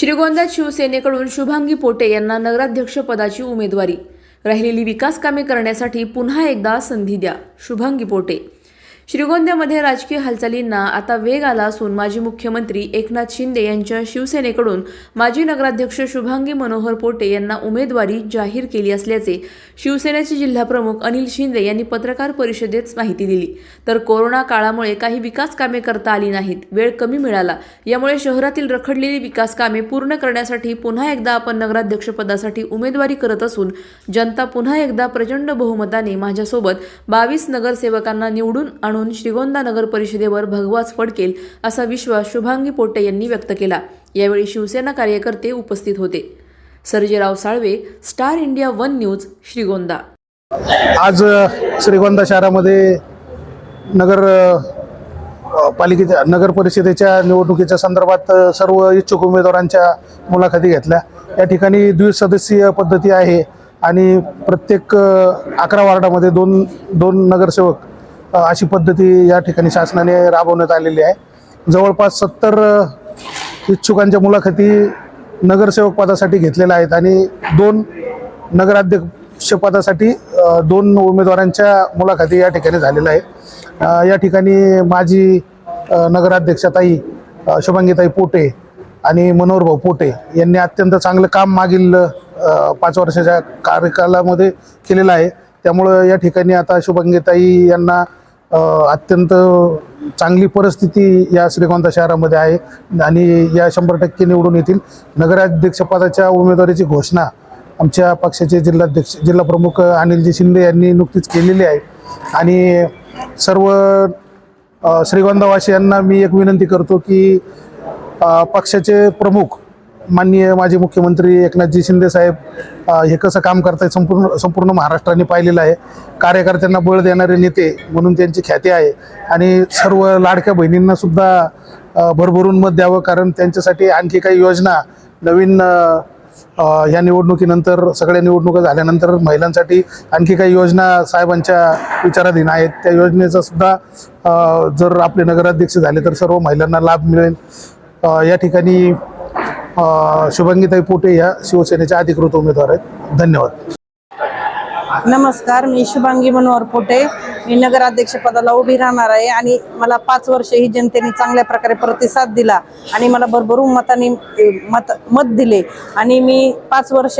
श्रीगोंद्यात शिवसेनेकडून शुभांगी पोटे यांना नगराध्यक्षपदाची उमेदवारी. राहिलेली विकास कामे करण्यासाठी पुन्हा एकदा संधी द्या. शुभांगी पोटे. श्रीगोंद्यामध्ये राजकीय हालचालींना आता वेग आला असून माजी मुख्यमंत्री एकनाथ शिंदे यांच्या शिवसेनेकडून माजी नगराध्यक्ष शुभांगी मनोहर पोटे यांना उमेदवारी जाहीर केली असल्याचे शिवसेनेचे जिल्हाप्रमुख अनिल शिंदे यांनी पत्रकार परिषदेत माहिती दिली. तर कोरोना काळामुळे काही विकास कामे करता आली नाहीत वेळ कमी मिळाला. यामुळे शहरातील रखडलेली विकास कामे पूर्ण करण्यासाठी पुन्हा एकदा आपण नगराध्यक्षपदासाठी उमेदवारी करत असून जनता पुन्हा एकदा प्रचंड बहुमताने माझ्यासोबत बावीस नगरसेवकांना निवडून आणून श्रीगोंदा नगर परिषदेवर भगवाच फडकेल असा विश्वास शुभांगी पोटे यांनी व्यक्त केला. यावेळी शिवसेना कार्यकर्ते उपस्थित होते. Sarjerao Salve star India one news Shrigonda. आज श्रीगोंदा शहरामध्ये नगर पालिकेच्या नगर परिषदेच्या निवडणुकीच्या संदर्भात सर्व इच्छुक उमेदवारांच्या मुलाखती घेतल्या. या ठिकाणी द्विसदस्यीय पद्धती आहे आणि प्रत्येक अकरा वार्डामध्ये दोन दोन नगरसेवक अशी पद्धती या ठिकाणी शासनाने राबवण्यात आलेली आहे. जवळपास सत्तर इच्छुकांच्या मुलाखती नगरसेवक पदासाठी घेतलेल्या आहेत आणि दोन नगराध्यक्षपदासाठी पदासाठी दोन उमेदवारांच्या मुलाखती या ठिकाणी झालेल्या आहे या ठिकाणी माजी नगराध्यक्षताई शुभांगीताई पोटे आणि मनोहरभाऊ पोटे यांनी अत्यंत चांगलं काम मागील पाच वर्षाच्या कार्यकालामध्ये केलेलं आहे. त्यामुळं या ठिकाणी आता शुभांगीताई यांना अत्यंत चांगली परिस्थिती या श्रीगोंदा शहरामध्ये आहे आणि या शंभर टक्के निवडून येतील. नगराध्यक्षपदाच्या उमेदवारीची घोषणा आमच्या पक्षाचे जिल्हाध्यक्ष जिल्हा प्रमुख अनिलजी शिंदे यांनी नुकतीच केलेली आहे. आणि सर्व श्रीगोंदावासियांना मी एक विनंती करतो की पक्षाचे प्रमुख माननीय माजी मुख्यमंत्री एकनाथजी शिंदे साहेब हे कसं काम करतायत संपूर्ण संपूर्ण महाराष्ट्राने पाहिलेलं आहे. कार्यकर्त्यांना बळ देणारे नेते म्हणून त्यांची ख्याती आहे. आणि सर्व लाडक्या बहिणींना सुद्धा भरभरून मत द्यावं कारण त्यांच्यासाठी आणखी काही योजना नवीन या निवडणुकीनंतर सगळ्या निवडणुका झाल्यानंतर महिलांसाठी आणखी काही योजना साहेबांच्या विचाराधीन आहेत. त्या योजनेचा सुद्धा जर आपले नगराध्यक्ष झाले तर सर्व महिलांना लाभ मिळेल. या ठिकाणी शुभंगीताई पोटे या शिवसेनेच्या अधिकृत उमेदवार आहेत. धन्यवाद. नमस्कार मी शुभांगी मनोहर पोटे. मी नगराध्यक्ष पदाला उभी राहणार आहे आणि मला पाच वर्ष ही जनतेने चांगल्या प्रकारे प्रतिसाद दिला आणि मला भरभरून मताने मत मत दिले. आणि मी पाच वर्ष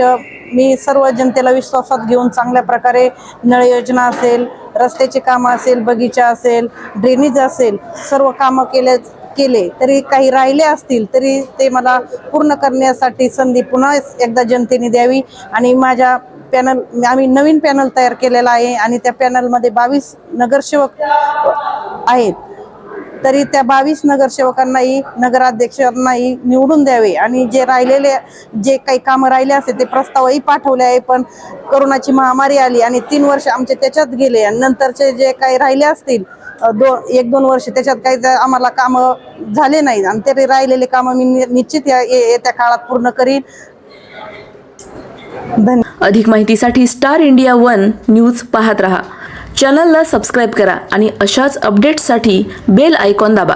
मी सर्व जनतेला विश्वासात घेऊन चांगल्या प्रकारे नळ योजना असेल रस्त्याची कामं असेल बगीचा असेल ड्रेनेज असेल सर्व कामं केले केले तरी काही राहिले असतील तरी ते मला पूर्ण करण्यासाठी संधी पुन्हा एकदा जनतेने द्यावी. आणि माझ्या पॅनल आम्ही नवीन पॅनल तयार केलेला आहे आणि त्या पॅनलमध्ये बावीस नगरसेवक आहेत. तरी त्या बावीस नगरसेवकांनाही नगराध्यक्षांनाही निवडून द्यावे. आणि जे राहिलेले जे काही कामं राहिले असते ते प्रस्तावही पाठवले आहे. पण करोनाची महामारी आली आणि तीन वर्ष आमचे त्याच्यात गेले आणि नंतरचे जे काही राहिले असतील दोन एक दोन वर्ष त्याच्यात काही आम्हाला कामं झाले नाहीत आणि तरी राहिलेले कामं मी नि- निश्चित या ये- येत्या काळात पूर्ण करीन. अधिक माहितीसाठी स्टार इंडिया वन न्यूज पाहत रहा. चॅनलला सबस्क्राईब करा आणि अशाच अपडेट्ससाठी बेल आयकॉन दाबा.